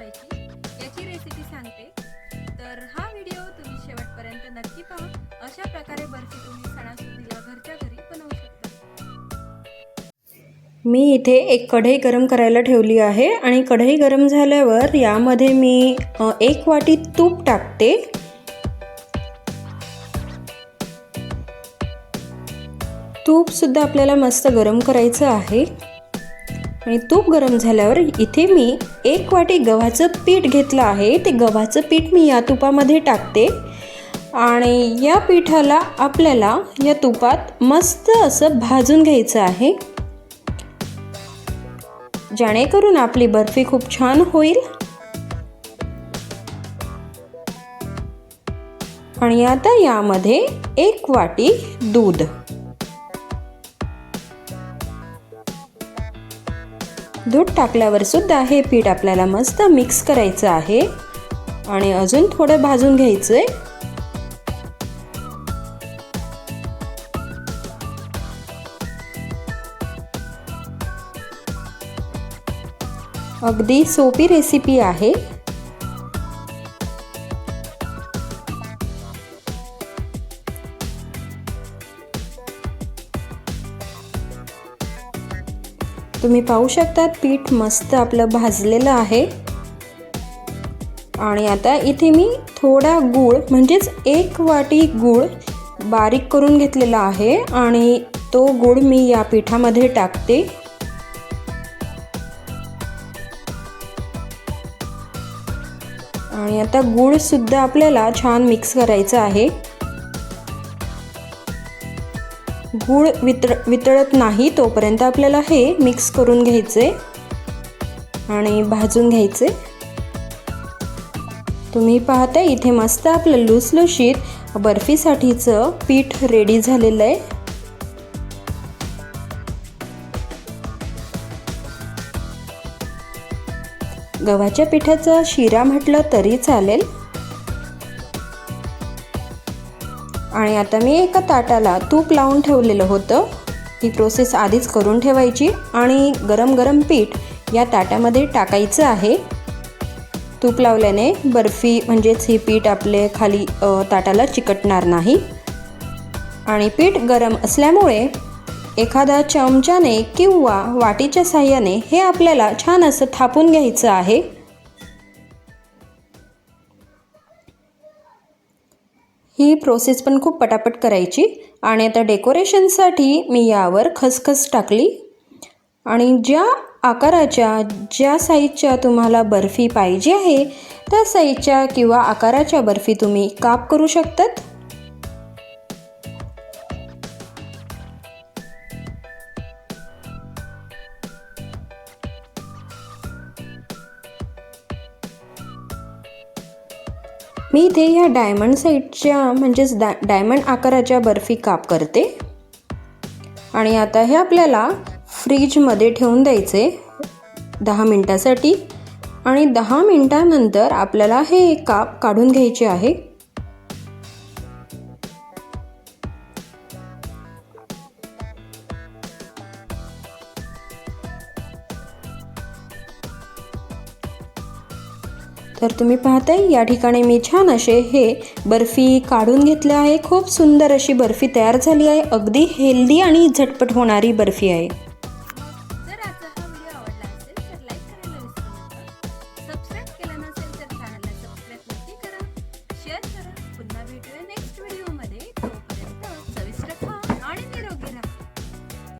बनवायची याची रेसिपी सांगते. तर हा व्हिडिओ तुम्ही शेवटपर्यंत नक्की पाहू. अशा प्रकारे बर्फी तुम्ही सणासुदीला घरच्या घरी बनवू शकता. मी इथे एक कढई गरम करायला ठेवली आहे आणि कढई गरम झाल्यावर यामध्ये मी एक वाटी तूप टाकते. तूपसुद्धा आपल्याला मस्त गरम करायचं आहे. आणि तूप गरम झाल्यावर इथे मी एक वाटी गव्हाचं पीठ घेतलं आहे. ते गव्हाचं पीठ मी या तुपामध्ये टाकते. आणि या पिठाला आपल्याला या तुपात मस्त असं भाजून घ्यायचं आहे. जेणेकरून आपली बर्फी खूप छान होईल. आणि आता यामध्ये एक वाटी दूध. दूध टाकल्यावर सुद्धा हे पीठ आपल्याला मस्त मिक्स करायचं आहे. आणि अजून थोडं भाजून घ्यायचं आहे अगदी सोपी रेसिपी आहे. तुम्ही पाहू शकतात पीठ मस्त आपलं भाजलेलं आहे. आणि आता इथे मी थोडा गूळ म्हणजेच एक वाटी गूळ बारीक करून घेतलेला आहे आणि तो गूळ मी या पिठामध्ये टाकते. आणि आता गूळसुद्धा आपल्याला छान मिक्स करायचं आहे. गूळ वितळ वितळत नाही तोपर्यंत आपल्याला हे मिक्स करून घ्यायचे आणि भाजून घ्यायचे. तुम्ही पाहता इथे मस्त आपलं लुसलुशीत बर्फीसाठीचं पीठ रेडी झालेलं आहे. गव्हाच्या पिठाचा शिरा म्हटलं तरी चालेल. आणि आता मी एका ताटाला तूप लावून ठेवलेलं होतं. ही प्रोसेस आधीच करून ठेवायची आणि गरम गरम पीठ या ताटामध्ये टाकायचं आहे. तूप लावल्याने बर्फी म्हणजेच ही पीठ आपले खाली ताटाला चिकटणार नाही. आणि पीठ गरम असल्यामुळे एखाद्या चमच्याने किंवा वाटीच्या साह्याने हे आपल्याला छान असं थापून घ्यायचं आहे. ही प्रोसेस पण खूप पटापट करायची. आणि आता डेकोरेशनसाठी मी यावर खसखस टाकली. आणि ज्या आकाराच्या ज्या साईजच्या तुम्हाला बर्फी पाहिजे आहे त्या साईजच्या किंवा आकाराच्या बर्फी तुम्ही काप करू शकतात. मी इथे ह्या डायमंड साईडच्या म्हणजेच डा डायमंड आकाराच्या बर्फी काप करते. आणि आता हे आपल्याला फ्रीजमध्ये ठेवून द्यायचे दहा मिनटासाठी. आणि दहा मिनटानंतर आपल्याला हे काप काढून घ्यायचे आहे. तर तुम्ही पाहताय या ठिकाणी मी छान असे हे बर्फी काढून घेतले आहे. खूप सुंदर अशी बर्फी तयार झाली आहे. अगदी हेल्दी आणि झटपट होणारी बर्फी आहे.